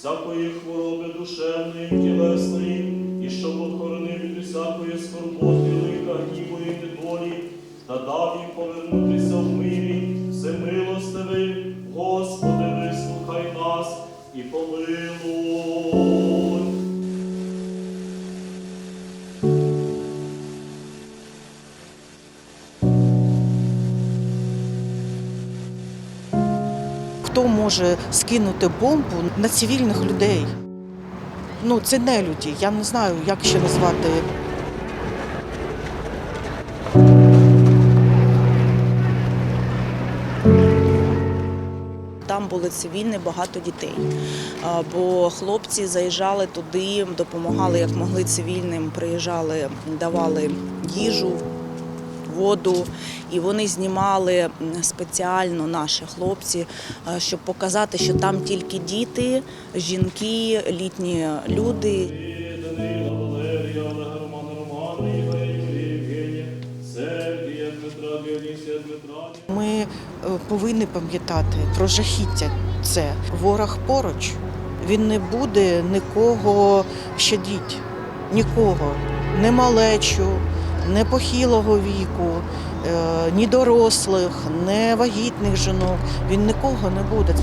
всякої хвороби душевної, тілесної, і щоб охоронив від усякої скорботи, лиха, гніву і недолі, та дав їм повернутися в мирі, всемилостивий, Господи, вислухай нас і помилуй. Хто може скинути бомбу на цивільних людей? Ну, це не люди. Я не знаю, як ще назвати. Там були цивільні, багато дітей. Бо хлопці заїжджали туди, допомагали як могли цивільним, приїжджали, давали їжу, воду. І вони знімали спеціально наші хлопці, щоб показати, що там тільки діти, жінки, літні люди. Ми е, повинні пам'ятати про жахіття. Це ворог поруч. Він не буде нікого щадіть, нікого, не малечу, не похилого віку, е, ні дорослих, не вагітних жінок. Він нікого не буде.